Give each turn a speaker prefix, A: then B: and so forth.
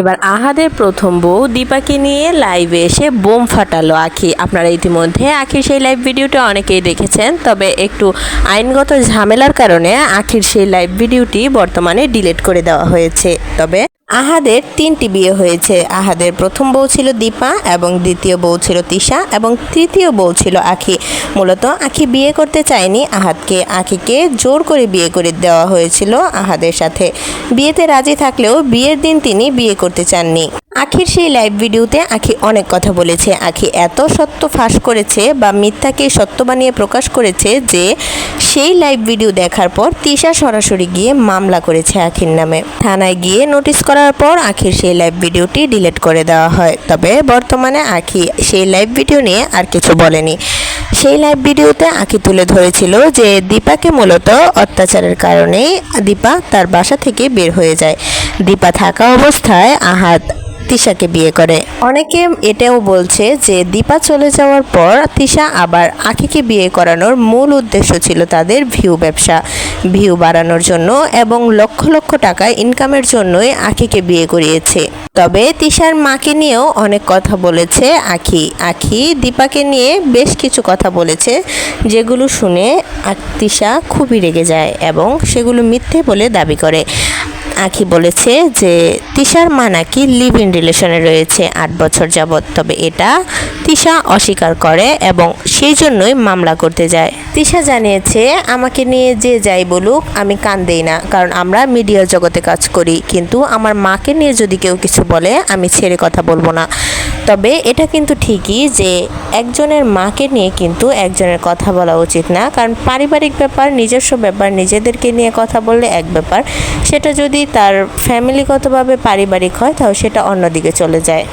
A: এবার আহাদের প্রথম বউ দীপাকে নিয়ে লাইভে এসে বোম ফাটালো আখি। আপনারা ইতিমধ্যে আখির সেই লাইভ ভিডিওটা অনেকেই দেখেছেন, তবে একটু আইনগত ঝামেলার কারণে আখির সেই লাইভ ভিডিওটি বর্তমানে ডিলিট করে দেওয়া হয়েছে। তবে আহাদের তিনটি বিয়ে হয়েছে। আহাদের প্রথম বউ ছিল দীপা এবং দ্বিতীয় বউ ছিল তিশা এবং তৃতীয় বউ ছিল আখি। মূলত আখি বিয়ে করতে চায়নি, আহাদকে আখিকে জোর করে বিয়ে করে দেওয়া হয়েছিল আহাদের সাথে। বিয়েতে রাজি থাকলেও বিয়ের দিন তিনি বিয়ে করতে চাননি। আখির সেই লাইভ ভিডিওতে আখি অনেক কথা বলেছে। আখি এত সত্য ফাঁস করেছে বা মিথ্যাকে সত্য বানিয়ে প্রকাশ করেছে যে সেই লাইভ ভিডিও দেখার পর তিশা সরাসরি গিয়ে মামলা করেছে আখির নামে। থানায় গিয়ে নোটিশ করার পর আখির সেই লাইভ ভিডিওটি ডিলিট করে দেওয়া হয়। তবে বর্তমানে আখি সেই লাইভ ভিডিও নিয়ে আর কিছু বলেনি। সেই লাইভ ভিডিওতে আখি তুলে ধরেছিল যে দীপাকে মূলত অত্যাচারের কারণেই দীপা তার বাসা থেকে বের হয়ে যায়। দীপা থাকা অবস্থায় আহাত তিশাকে বিয়ে করে। অনেকে এটাও বলছে যে দীপা চলে যাওয়ার পর তিশা আবার আখিকে বিয়ে করানোর মূল উদ্দেশ্য ছিল তাদের ভিউ ব্যবসা। ভিউ বাড়ানোর জন্য এবং লক্ষ লক্ষ টাকা ইনকামের জন্যই আখিকে বিয়ে করিয়েছে। তবে তিশার মাকে নিয়েও অনেক কথা বলেছে আখি। আখি দীপাকে নিয়ে বেশ কিছু কথা বলেছে, যেগুলো শুনে তিশা খুবই রেগে যায় এবং সেগুলো মিথ্যে বলে দাবি করে। আখি বলেছে যে তিশার মা নাকি লিভ ইন রিলেশনে রয়েছে আট বছর যাবৎ। তবে এটা তিশা অস্বীকার করে এবং সেই জন্যই মামলা করতে যায়। তিশা জানিয়েছে, আমাকে নিয়ে যে যাই বলুক, আমি কান দেই না, কারণ আমরা মিডিয়া জগতে কাজ করি। কিন্তু আমার মাকে নিয়ে যদি কেউ কিছু বলে, আমি ছেড়ে কথা বলব না। তবে এটা কিন্তু ঠিকই যে একজনের মাকে নিয়ে কিন্তু একজনের কথা বলা উচিত না। কারণ পারিবারিক ব্যাপার, নিজস্ব ব্যাপার, নিজেদেরকে নিয়ে কথা বললে এক ব্যাপার। সেটা যদি তার ফ্যামিলিগতভাবে পারিবারিক হয়, তাহলে সেটা অন্যদিকে চলে যায়।